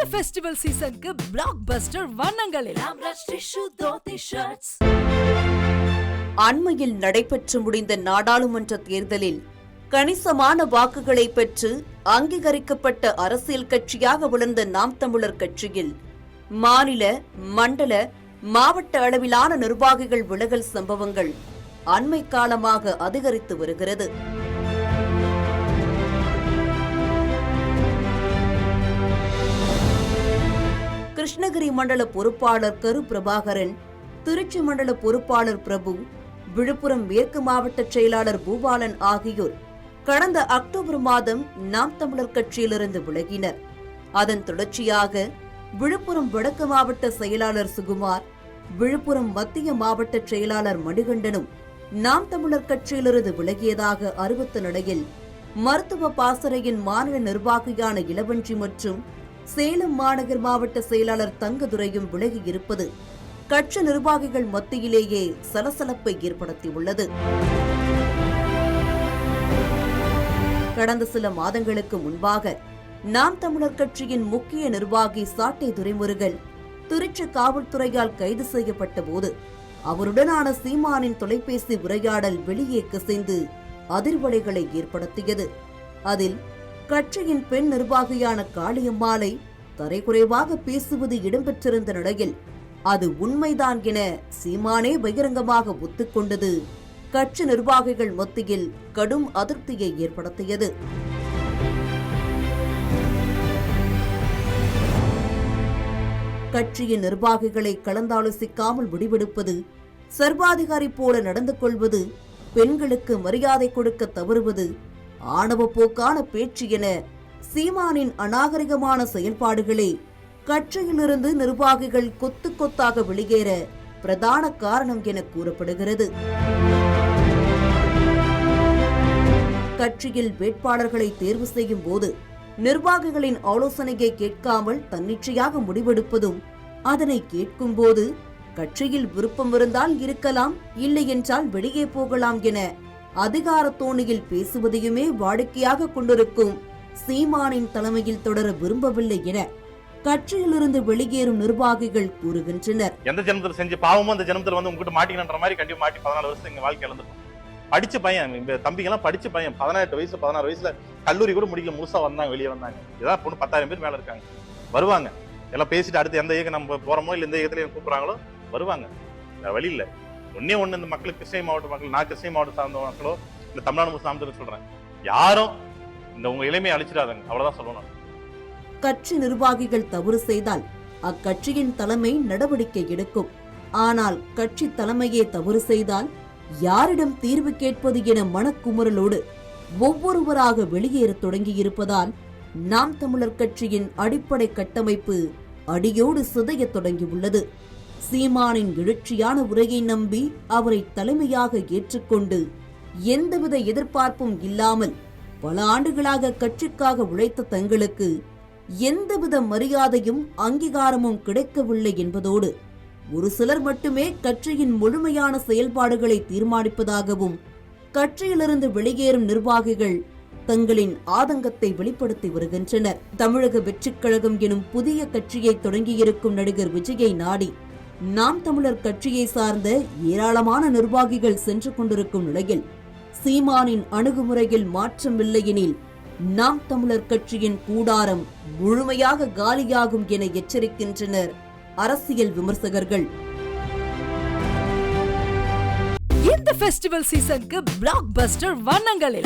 அடுத்த ஃபெஸ்டிவல் சீசனுக்கு பிளாக் பஸ்டர் வண்ணங்களில். அண்மையில் நடைபெற்று முடிந்த நாடாளுமன்ற தேர்தலில் கணிசமான வாக்குகளை பெற்று அங்கீகரிக்கப்பட்ட அரசியல் கட்சியாக விளந்த நாம் தமிழர் கட்சியில் மாநில மண்டல மாவட்ட அளவிலான நிர்வாகிகள் விலகல் சம்பவங்கள் அண்மை காலமாக அதிகரித்து வருகிறது. கிருஷ்ணகிரி மண்டல பொறுப்பாளர் கரு பிரபாகரன் திருச்சி மண்டல பொறுப்பாளர் பிரபு விழுப்புரம் மேற்கு மாவட்ட செயலாளர் பூபாலன் ஆகியோர் கடந்த அக்டோபர் மாதம் நாம் தமிழர் கட்சியிலிருந்து விலகினர். அதன் தொடர்ச்சியாக விழுப்புரம் வடக்கு மாவட்ட செயலாளர் சுகுமார் விழுப்புரம் மத்திய மாவட்ட செயலாளர் மணிகண்டனும் நாம் தமிழர் கட்சியிலிருந்து விலகியதாக அறிவித்த நிலையில் மருத்துவ பாசறையின் மாநில நிர்வாகியான இளவஞ்சி மற்றும் சேலம் மாநகர் மாவட்ட செயலாளர் தங்கதுரையும் விலகி இருப்பது கட்சி நிர்வாகிகள் மத்தியிலேயே சலசலப்பை ஏற்படுத்தியுள்ளது. கடந்த சில மாதங்களுக்கு முன்பாக நாம் தமிழர் கட்சியின் முக்கிய நிர்வாகி சாட்டை துரைமுருகன் திருச்சி காவல்துறையால் கைது செய்யப்பட்ட போது அவருடனான சீமானின் தொலைபேசி உரையாடல் வெளியே கசிந்து அதிர்வலைகளை ஏற்படுத்தியது. அதில் கட்சியின் பெண் நிர்வாகியான காளியம்மாளை தரைக்குறைவாக பேசுவது இடம்பெற்றிருந்த நிலையில் அது உண்மைதான் என சீமானே பகிரங்கமாக ஒத்துக்கொண்டது. கட்சி நிர்வாகிகள் மத்தியில் கடும் அதிருப்தியை ஏற்படுத்தியது. கட்சியின் நிர்வாகிகளை கலந்தாலோசிக்காமல் முடிவெடுப்பது சர்வாதிகாரி போல நடந்து கொள்வது பெண்களுக்கு மரியாதை கொடுக்க தவறுவது ஆணவ போக்கான பேச்சு என சீமானின் அநாகரிகமான செயல்பாடுகளே கட்சியிலிருந்து நிர்வாகிகள் கொத்து கொத்தாக வெளியேற பிரதான காரணம் என கூறப்படுகிறது. கட்சியில் வேட்பாளர்களை தேர்வு செய்யும் போது நிர்வாகிகளின் ஆலோசனையை கேட்காமல் தன்னிச்சையாக முடிவெடுப்பதும் அதனை கேட்கும்போது கட்சியில் விருப்பம் இருந்தால் இருக்கலாம் இல்லை என்றால் வெளியே போகலாம் என அதிகார தோணியில் பேசுவதையுமே வாடிக்கையாக கொண்டிருக்கும் சீமானின் தலைமையில் தொடர விரும்பவில்லை என கட்சியிலிருந்து வெளியேறும் நிர்வாகிகள் கூறுகின்றனர். எந்த ஜென்மத்தில் செஞ்சு பாவமும் அந்த ஜென்மத்தில் வந்து உங்ககிட்ட மாட்டிக்கணுன்ற மாதிரி கண்டிப்பா மாட்டி பதினாலு வருஷம் எங்க வாழ்க்கை இழந்துட்டோம் படிச்ச பையன் இந்த தம்பிங்கெல்லாம் படிச்ச பையன் பதினெட்டு வயசு பதினாறு வயசுல கல்லூரி கூட முடிக்கல முழுசா வந்தாங்க வெளியே வந்தாங்க. ஏதாவது பொண்ணு பத்தாயிரம் பேர் மேல இருக்காங்க. வருவாங்க. எல்லாம் பேசிட்டு அடுத்து எந்த இயக்கம் நம்ம போறோமோ இல்ல எந்த இயக்கத்துல கூப்பிடுறாங்களோ வருவாங்க. வழி இல்லை. ஒன்னே ஒண்ணு இந்த மக்களுக்கு கிருஷ்ணகிரி மாவட்ட மக்கள் நான் கிருஷ்ணகிரி மாவட்டம் சார்ந்த மக்களோ இந்த தமிழ்நாடு முஸ்லிம் சொல்றேன். யாரும் இந்த உங்க இளமையை அழிச்சிடாதங்க. அவ்வளவுதான் சொல்லணும். கட்சி நிர்வாகிகள் தவறு செய்தால் அக்கட்சியின் தலைமை நடவடிக்கை எடுக்கும். ஆனால் கட்சி தலைமையே தவறு செய்தால் யாரிடம் தீர்வு கேட்பது என மனக்குமுறலோடு ஒவ்வொருவராக வெளியேறத் தொடங்கியிருப்பதால் நாம் தமிழர் கட்சியின் அடிப்படை கட்டமைப்பு அடியோடு சிதைய தொடங்கியுள்ளது. சீமானின் எழுச்சியான உரையை நம்பி அவரை தலைமையாக ஏற்றுக்கொண்டு எந்தவித எதிர்பார்ப்பும் இல்லாமல் பல ஆண்டுகளாக கட்சிக்காக உழைத்த தங்களுக்கு எந்தவித மரியாதையும் அங்கீகாரமும் கிடைக்கவில்லை என்பதோடு ஒரு சிலர் மட்டுமே கட்சியின் முழுமையான செயல்பாடுகளை தீர்மானிப்பதாகவும் கட்சியிலிருந்து வெளியேறும் நிர்வாகிகள் தங்களின் ஆதங்கத்தை வெளிப்படுத்தி வருகின்றனர். தமிழக வெற்றிக் கழகம் எனும் புதிய கட்சியை தொடங்கியிருக்கும் நடிகர் விஜயை நாடி நாம் தமிழர் கட்சியை சார்ந்த ஏராளமான நிர்வாகிகள் சென்று கொண்டிருக்கும் நிலையில் சீமானின் அணுகுமுறையில் மாற்றமில்லையெனில் நாம் தமிழர் கட்சியின் கூடாரம் முழுமையாக காலியாகும் என எச்சரிக்கின்றனர் அரசியல் விமர்சகர்கள். இந்த ஃபெஸ்டிவல் சீசனுக்கு பிளாக் பஸ்டர் வண்ணங்களில்